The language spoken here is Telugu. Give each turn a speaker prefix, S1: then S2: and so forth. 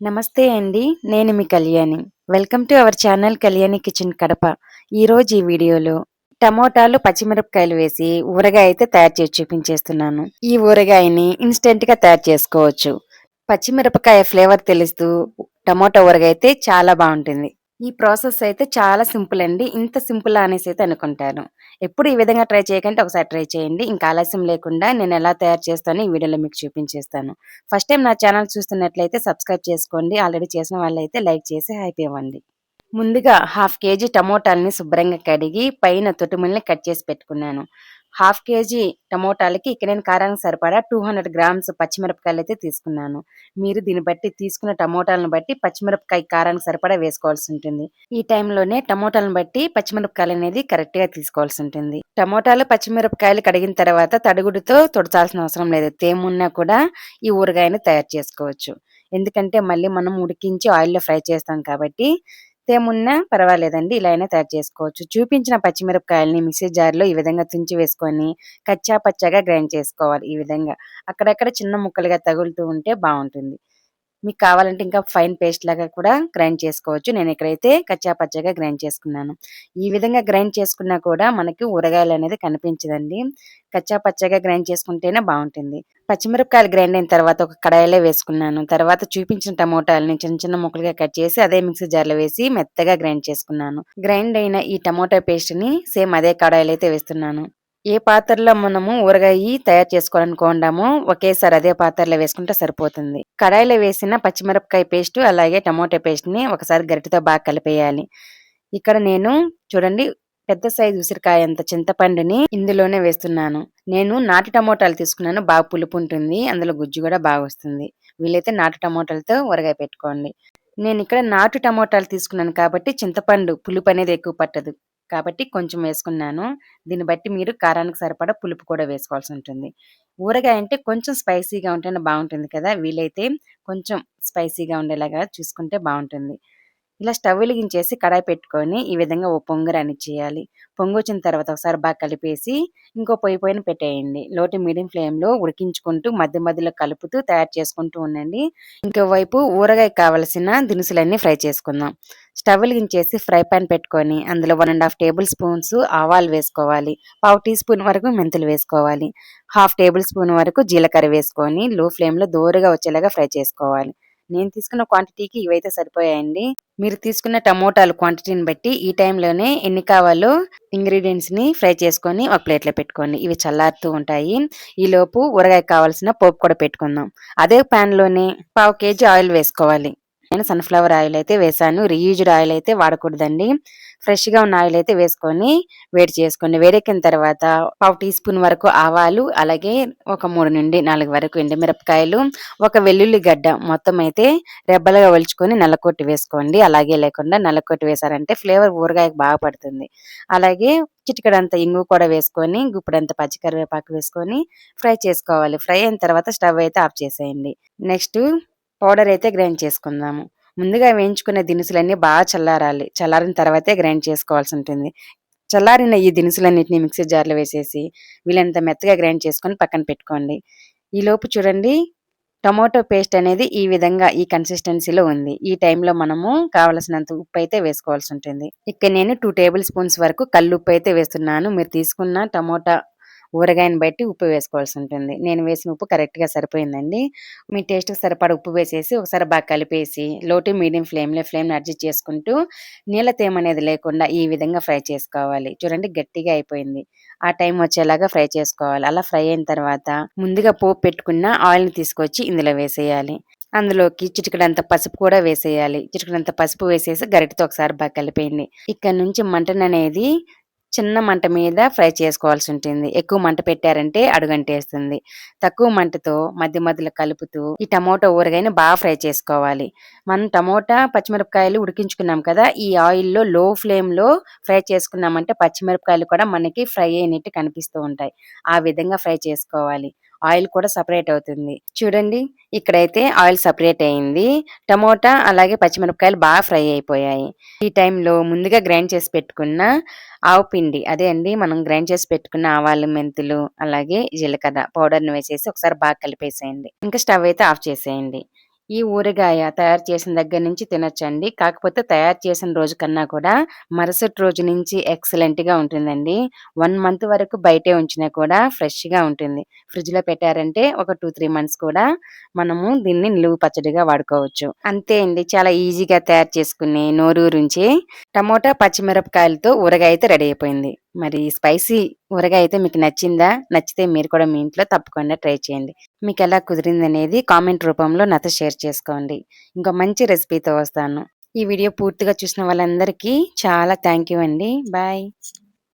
S1: నమస్తే అండి నేను మీ Kalyani. Welcome to our channel Kalyani kitchen Kadapa. ఈరోజు ఈ వీడియోలో టమోటాలు పచ్చిమిరపకాయలు వేసి ఊరగాయ అయితే తయారు చేసి చూపించేస్తున్నాను. ఈ ఊరగాయని ఇన్స్టెంట్గా తయారు చేసుకోవచ్చు. పచ్చిమిరపకాయ ఫ్లేవర్ తెలుస్తూ టమోటా ఊరగాయ అయితే చాలా బాగుంటుంది. ఈ ప్రాసెస్ అయితే చాలా సింపుల్ అండి. ఇంత సింపుల్ అనేసి అయితే అనుకుంటాను. ఎప్పుడు ఈ విధంగా ట్రై చేయకంటే ఒకసారి ట్రై చేయండి. ఇంకా ఆలస్యం లేకుండా నేను ఎలా తయారు చేస్తానో ఈ వీడియోలో మీకు చూపించేస్తాను. ఫస్ట్ టైం నా ఛానల్ చూస్తున్నట్లయితే సబ్స్క్రైబ్ చేసుకోండి. ఆల్రెడీ చేసిన వాళ్ళైతే లైక్ చేసి హైప్ ఇవ్వండి. ముందుగా హాఫ్ కేజీ టమోటాలని శుభ్రంగా కడిగి పైన తొట్టుముల్ని కట్ చేసి పెట్టుకున్నాను. హాఫ్ కేజీ టమోటాలకి ఇక్కడ నేను కారానికి సరిపడా టూ హండ్రెడ్ గ్రామ్స్ పచ్చిమిరపకాయలు అయితే తీసుకున్నాను. మీరు దీన్ని బట్టి తీసుకున్న టమోటాలను బట్టి పచ్చిమిరపకాయ కారానికి సరిపడా వేసుకోవాల్సి ఉంటుంది. ఈ టైంలోనే టమోటాలను బట్టి పచ్చిమిరపకాయలు అనేది కరెక్ట్గా తీసుకోవాల్సి ఉంటుంది. టమోటాలు పచ్చిమిరపకాయలు కడిగిన తర్వాత తడుగుడుతో తుడచాల్సిన అవసరం లేదు. తేమున్నా కూడా ఈ ఊరగాయని తయారు చేసుకోవచ్చు. ఎందుకంటే మళ్ళీ మనం ఉడికించి ఆయిల్లో ఫ్రై చేస్తాం కాబట్టి తేమున్నా పర్వాలేదండి ఇలా అయినా తయారు చేసుకోవచ్చు. చూపించిన పచ్చిమిరపకాయలని మిక్సీ జార్లో ఈ విధంగా తుంచి వేసుకొని కచ్చా పచ్చగా గ్రైండ్ చేసుకోవాలి ఈ విధంగా. అక్కడక్కడ చిన్న ముక్కలుగా తగులుతూ ఉంటే బాగుంటుంది. మీకు కావాలంటే ఇంకా ఫైన్ పేస్ట్ లాగా కూడా గ్రైండ్ చేసుకోవచ్చు. నేను ఇక్కడైతే కచ్చా పచ్చగా గ్రైండ్ చేసుకున్నాను. ఈ విధంగా గ్రైండ్ చేసుకున్నా కూడా మనకి ఊరగాయలు అనేది కనిపించదండి. కచ్చా పచ్చగా గ్రైండ్ చేసుకుంటేనే బాగుంటుంది. పచ్చిమిరపకాయలు గ్రైండ్ అయిన తర్వాత ఒక కడాయిలో వేసుకున్నాను. తర్వాత చూపించిన టమోటాలని చిన్న చిన్న ముక్కలుగా కట్ చేసి అదే మిక్సీ జార్లో వేసి మెత్తగా గ్రైండ్ చేసుకున్నాను. గ్రైండ్ అయిన ఈ టమోటా పేస్ట్ని సేమ్ అదే కడాయిలో అయితే వేస్తున్నాను. ఏ పాత్రలో మనము ఊరగాయ తయారు చేసుకోవాలనుకోండామో ఒకేసారి అదే పాత్రలో వేసుకుంటే సరిపోతుంది. కడాయిలో వేసిన పచ్చిమిరపకాయ పేస్ట్ అలాగే టమోటా పేస్ట్ని ఒకసారి గరిటతో బాగా కలిపేయాలి. ఇక్కడ నేను చూడండి పెద్ద సైజు ఉసిరికాయ అంత చింతపండుని ఇందులోనే వేస్తున్నాను. నేను నాటు టమోటాలు తీసుకున్నాను బాగా పులుపు ఉంటుంది అందులో గుజ్జు కూడా బాగా వస్తుంది. వీలైతే నాటు టమోటాలతో ఊరగాయ పెట్టుకోండి. నేను ఇక్కడ నాటు టమోటాలు తీసుకున్నాను కాబట్టి చింతపండు పులుపు అనేది ఎక్కువ పట్టదు. కాబట్టి కొంచెం వేసుకున్నాను. దీన్ని బట్టి మీరు కారానికి సరిపడా పులుపు కూడా వేసుకోవాల్సి ఉంటుంది. ఊరగాయ అంటే కొంచెం స్పైసీగా ఉంటేనే బాగుంటుంది కదా! వీలైతే కొంచెం స్పైసీగా ఉండేలాగా చూసుకుంటే బాగుంటుంది. ఇలా స్టవ్ వెలిగించేసి కడాయి పెట్టుకొని ఈ విధంగా ఓ పొంగు చేయాలి పొంగు వచ్చిన తర్వాత ఒకసారి బాగా కలిపేసి ఇంకో పొయ్యి పైన పెట్టేయండి. లోటు మీడియం ఫ్లేమ్లో ఉడికించుకుంటూ మధ్య మధ్యలో కలుపుతూ తయారు చేసుకుంటూ ఉండండి. ఇంకోవైపు ఊరగాయ కావలసిన దినుసులన్నీ ఫ్రై చేసుకుందాం. స్టవ్ వెలిగించేసి ఫ్రై పాన్ పెట్టుకొని అందులో one and half tablespoons ఆవాలు వేసుకోవాలి. పావు టీ స్పూన్ వరకు మెంతులు వేసుకోవాలి. హాఫ్ టేబుల్ స్పూన్ వరకు జీలకర్ర వేసుకొని లో ఫ్లేమ్లో దోరగా వచ్చేలాగా ఫ్రై చేసుకోవాలి. నేను తీసుకున్న క్వాంటిటీకి ఇవైతే సరిపోయాయండి. మీరు తీసుకున్న టమోటాలు క్వాంటిటీని బట్టి ఈ టైంలోనే ఎన్ని కావాలో ఇంగ్రీడియంట్స్ని ఫ్రై చేసుకొని ఒక ప్లేట్లో పెట్టుకోండి. ఇవి చల్లారుతూ ఉంటాయి. ఈ లోపు ఊరగాయ కావాల్సిన పోపు కూడా పెట్టుకుందాం. అదే పాన్లోనే పావు కేజీ ఆయిల్ వేసుకోవాలి. నేను సన్ఫ్లవర్ ఆయిల్ అయితే వేసాను. రీయూజ్డ్ ఆయిల్ అయితే వాడకూడదండి. ఫ్రెష్గా ఉన్న ఆయిల్ అయితే వేసుకొని వేడి చేసుకోండి వేడెక్కిన తర్వాత పావు టీ స్పూన్ వరకు ఆవాలు అలాగే ఒక మూడు నుండి నాలుగు వరకు ఎండుమిరపకాయలు ఒక వెల్లుల్లి గడ్డ మొత్తం అయితే రెబ్బలుగా ఒలుచుకొని నల్లకొట్టి వేసుకోండి. అలాగే లేకుండా నల్లకొట్టి వేసారంటే ఫ్లేవర్ ఊరగాయకు బాగా పడుతుంది. అలాగే చిటికడంత ఇంగు కూడా వేసుకొని గుప్పుడంత పచ్చి కరివేపాకు వేసుకొని ఫ్రై చేసుకోవాలి. ఫ్రై అయిన తర్వాత స్టవ్ అయితే ఆఫ్ చేసేయండి. నెక్స్ట్ పౌడర్ అయితే గ్రైండ్ చేసుకుందాము. ముందుగా వేయించుకున్న దినుసులన్నీ బాగా చల్లారాలి. చల్లారిన తర్వాతే గ్రైండ్ చేసుకోవాల్సి ఉంటుంది. చల్లారిన ఈ దినుసులన్నింటినీ మిక్సీ జార్లో వేసేసి వీళ్ళంత మెత్తగా గ్రైండ్ చేసుకొని పక్కన పెట్టుకోండి. ఈ లోపు చూడండి టొమాటో పేస్ట్ అనేది ఈ విధంగా ఈ కన్సిస్టెన్సీలో ఉంది. ఈ టైంలో మనము కావలసినంత ఉప్పు అయితే వేసుకోవాల్సి ఉంటుంది. ఇక్కడ నేను టూ టేబుల్ స్పూన్స్ వరకు కళ్ళు ఉప్పు అయితే వేస్తున్నాను. మీరు తీసుకున్న టమోటా ఊరగాయని బట్టి ఉప్పు వేసుకోవాల్సి ఉంటుంది నేను వేసిన ఉప్పు కరెక్ట్గా సరిపోయిందండి. మీ టేస్ట్కి సరిపడ ఉప్పు వేసేసి ఒకసారి బాగా కలిపేసి లోటు మీడియం ఫ్లేమ్లో ఫ్లేమ్ని అడ్జస్ట్ చేసుకుంటూ నీళ్ళ తేమ అనేది లేకుండా ఈ విధంగా ఫ్రై చేసుకోవాలి. చూడండి గట్టిగా అయిపోయింది. ఆ టైం వచ్చేలాగా ఫ్రై చేసుకోవాలి. అలా ఫ్రై అయిన తర్వాత ముందుగా పోపు పెట్టుకున్న ఆయిల్ని తీసుకొచ్చి ఇందులో వేసేయాలి. అందులోకి చిటికడంత పసుపు కూడా వేసేయాలి. చిటికడంత పసుపు వేసేసి గరిటతో ఒకసారి బాగా కలిపేయండి. ఇక్కడ నుంచి మంటననేది చిన్న మంట మీద ఫ్రై చేసుకోవాల్సి ఉంటుంది. ఎక్కువ మంట పెట్టారంటే అడుగంటేస్తుంది. తక్కువ మంటతో మధ్య మధ్యలో కలుపుతూ ఈ టమోటా ఊరగాయని బాగా ఫ్రై చేసుకోవాలి. మనం టమోటా పచ్చిమిరపకాయలు ఉడికించుకున్నాం కదా ఈ ఆయిల్లో లో ఫ్లేమ్లో ఫ్రై చేసుకున్నామంటే పచ్చిమిరపకాయలు కూడా మనకి ఫ్రై అయినట్టు కనిపిస్తూ ఉంటాయి. ఆ విధంగా ఫ్రై చేసుకోవాలి. ఆయిల్ కూడా సపరేట్ అవుతుంది. చూడండి ఇక్కడైతే ఆయిల్ సపరేట్ అయింది. టమోటా అలాగే పచ్చిమిరపకాయలు బాగా ఫ్రై అయిపోయాయి. ఈ టైంలో ముందుగా గ్రైండ్ చేసి పెట్టుకున్న ఆవు పిండి అదే అండి మనం గ్రైండ్ చేసి పెట్టుకున్న ఆవాలు మెంతులు అలాగే జీలకర్ర పౌడర్ను వేసేసి ఒకసారి బాగా కలిపేసేయండి. ఇంకా స్టవ్ అయితే ఆఫ్ చేసేయండి. ఈ ఊరగాయ తయారు చేసిన దగ్గర నుంచి తినొచ్చండి. కాకపోతే తయారు చేసిన రోజు కన్నా కూడా మరుసటి రోజు నుంచి ఎక్సలెంట్‌గా ఉంటుందండి. వన్ మంత్ వరకు బయటే ఉంచినా కూడా ఫ్రెష్‌గా ఉంటుంది. ఫ్రిడ్జ్‌లో పెట్టారంటే ఒక 2, 3 మంత్స్ కూడా మనము దీన్ని నిలువ పచ్చడిగా వాడుకోవచ్చు. అంతే అండి. చాలా ఈజీగా తయారు చేసుకునే నోరూరుంచి టమోటా, పచ్చిమిరపకాయలతో ఊరగాయ అయితే రెడీ అయిపోయింది. మరి స్పైసీ ఊరగా అయితే మీకు నచ్చిందా? నచ్చితే మీరు కూడా మీ ఇంట్లో తప్పకుండా ట్రై చేయండి. మీకు ఎలా కుదిరిందనేది కామెంట్ రూపంలో నాతో షేర్ చేసుకోండి. ఇంకో మంచి రెసిపీతో వస్తాను. ఈ వీడియో పూర్తిగా చూసిన వాళ్ళందరికీ చాలా థ్యాంక్ యూ అండి. బాయ్.